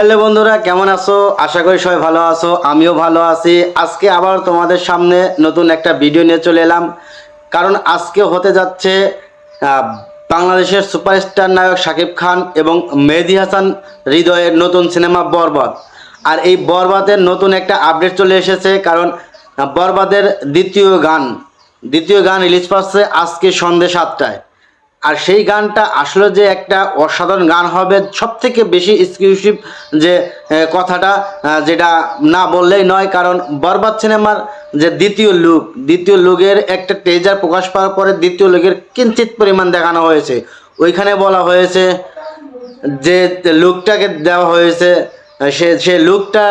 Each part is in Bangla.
হ্যালো বন্ধুরা, কেমন আছো? আশা করি সবাই ভালো আছো, আমিও ভালো আছি। আজকে আবার তোমাদের সামনে নতুন একটা ভিডিও নিয়ে চলে এলাম। কারণ আজকে হতে যাচ্ছে বাংলাদেশের সুপারস্টার নায়ক শাকিব খান এবং মেহেদি হাসান হৃদয়ের নতুন সিনেমা বরবাদ। আর এই বরবাদের নতুন একটা আপডেট চলে এসেছে, কারণ বরবাদের দ্বিতীয় গান দ্বিতীয় গান রিলিজ পাচ্ছে আজকে সন্ধ্যে সাতটায়। আর সেই গানটা আসলে যে একটা অসাধারণ গান হবে সব থেকে বেশি এক্সক্লুসিভ যে কথাটা যেটা না বললেই নয়, কারণ বরবাদ সিনেমার যে দ্বিতীয় লুক, দ্বিতীয় লুকের একটা টেজার প্রকাশ পাওয়ার পরে দ্বিতীয় লুকের কিঞ্চিত পরিমাণ দেখানো হয়েছে। ওইখানে বলা হয়েছে যে, লুকটাকে দেওয়া হয়েছে সে সে লুকটা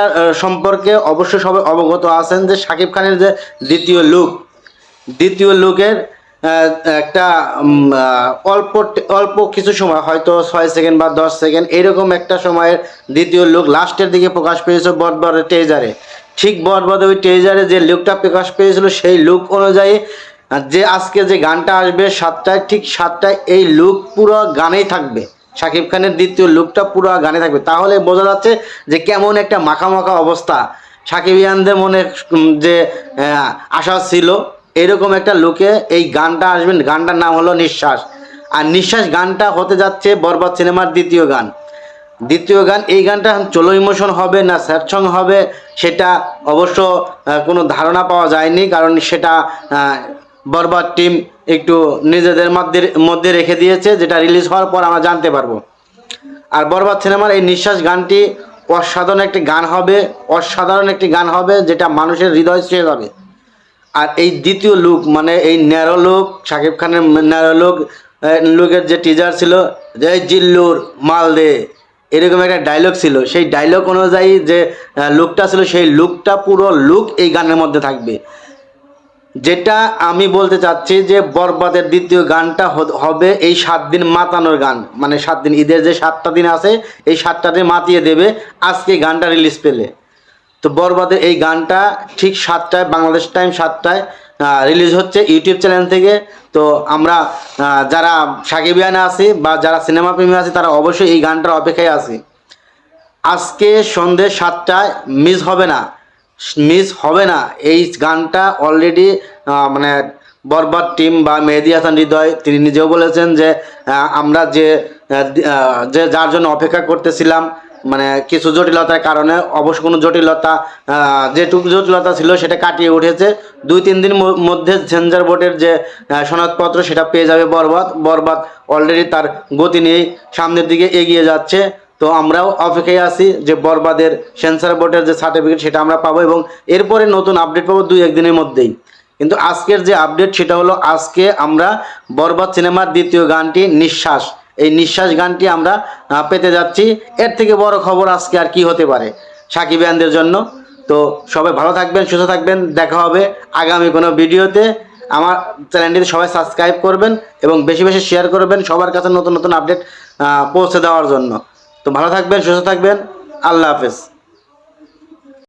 সম্পর্কে অবশ্যই সবাই অবগত আছেন যে, শাকিব খানের যে দ্বিতীয় লুক, দ্বিতীয় লুকের একটা অল্প অল্প কিছু সময়, হয়তো ছয় সেকেন্ড বা দশ সেকেন্ড, এরকম একটা সময়ের দ্বিতীয় লুক লাস্টের দিকে প্রকাশ পেয়েছে বরবরের টেজারে ঠিক বরবরে ওই টেজারে যে লুকটা প্রকাশ পেয়েছিল, সেই লুক অনুযায়ী যে আজকে যে গানটা আসবে সাতটায়, ঠিক সাতটায় এই লুক পুরো গানেই থাকবে। শাকিব খানের দ্বিতীয় লুকটা পুরো গানে থাকবে। তাহলে বোঝা যাচ্ছে যে কেমন একটা মাখা মাখা অবস্থা সাকিবিয়ানদের মনে যে আশা ছিল। এরকম একটা লোকে এই গানটা আসবেন, গানটার নাম হলো নিঃশ্বাস। আর নিঃশ্বাস গানটা হতে যাচ্ছে বরবাদ সিনেমার দ্বিতীয় গান। দ্বিতীয় গান, এই গানটা চলো ইমোশন হবে না স্যাড সং হবে, সেটা অবশ্য কোনো ধারণা পাওয়া যায়নি, কারণ সেটা বরবাদ টিম একটু নিজেদের মধ্যে মধ্যে রেখে দিয়েছে, যেটা রিলিজ হওয়ার পর আমরা জানতে পারব। আর বরবাদ সিনেমার এই নিঃশ্বাস গানটি অসাধারণ একটি গান হবে, অসাধারণ একটি গান হবে, যেটা মানুষের হৃদয় ছুঁয়ে যাবে। আর এই দ্বিতীয় লুক মানে এই ন্যারো লুক শাকিব খানের ন্যারো লুক লুকের যে টিজার ছিল, যে জিল্লুর মাল দে এরকম একটা ডায়লগ ছিল। সেই ডায়লগ অনুযায়ী যে লুকটা ছিল, সেই লুকটা পুরো লুক এই গানের মধ্যে থাকবে। যেটা আমি বলতে চাচ্ছি যে, বরবাদের দ্বিতীয় গানটা হবে এই সাত দিন মাতানোর গান। মানে সাত দিন, ঈদের যে সাতটা দিন আছে, এই সাতটা দিন মাতিয়ে দেবে, আজকে গানটা রিলিজ পেলে। তো বরবাদের এই গানটা ঠিক সাতটায়, বাংলাদেশ টাইম সাতটায় রিলিজ হচ্ছে ইউটিউব চ্যানেল থেকে। তো আমরা যারা সাকিবিয়ানে আছি বা যারা সিনেমা প্রেমী আছি, তারা অবশ্যই এই গানটার অপেক্ষায় আছি। আজকে সন্ধ্যে সাতটায় মিস হবে না। মিস হবে না। এই গানটা অলরেডি মানে বরবাদ টিম বা মেহেদি হাসান হৃদয়, তিনি নিজেও বলেছেন যে আমরা যে যে যার জন্য অপেক্ষা করতেছিলাম মানে কিছু জটিলতার কারণে অবশ্য কোনো জটিলতা যেটুকু জটিলতা ছিল সেটা কাটিয়ে উঠেছে। দুই, তিন দিন মধ্যে সেন্সার বোর্ডের যে সনদপত্র সেটা পেয়ে যাবে বরবাদ। বরবাদ অলরেডি তার গতি নিয়েই সামনের দিকে এগিয়ে যাচ্ছে। তো আমরাও অপেক্ষায় আছি যে বরবাদের সেন্সার বোর্ডের যে সার্টিফিকেট সেটা আমরা পাবো এবং এরপরে নতুন আপডেট পাবো দুই একদিনের মধ্যেই। কিন্তু আজকের যে আপডেট সেটা হলো আজকে আমরা বরবাদ সিনেমার দ্বিতীয় গানটি নিঃশ্বাস এই নিঃশ্বাস গানটি আমরা পেতে যাচ্ছি। এর থেকে বড় খবর আজকে আর কি হতে পারে সাকিব আনদের জন্য। তো সবাই ভালো থাকবেন, সুস্থ থাকবেন। দেখা হবে আগামী কোনো ভিডিওতে। আমার চ্যানেলটিতে সবাই সাবস্ক্রাইব করবেন এবং বেশি বেশি শেয়ার করবেন সবার কাছে নতুন নতুন আপডেট পৌঁছে দেওয়ার জন্য। তো ভালো থাকবেন, সুস্থ থাকবেন। আল্লাহ হাফেজ।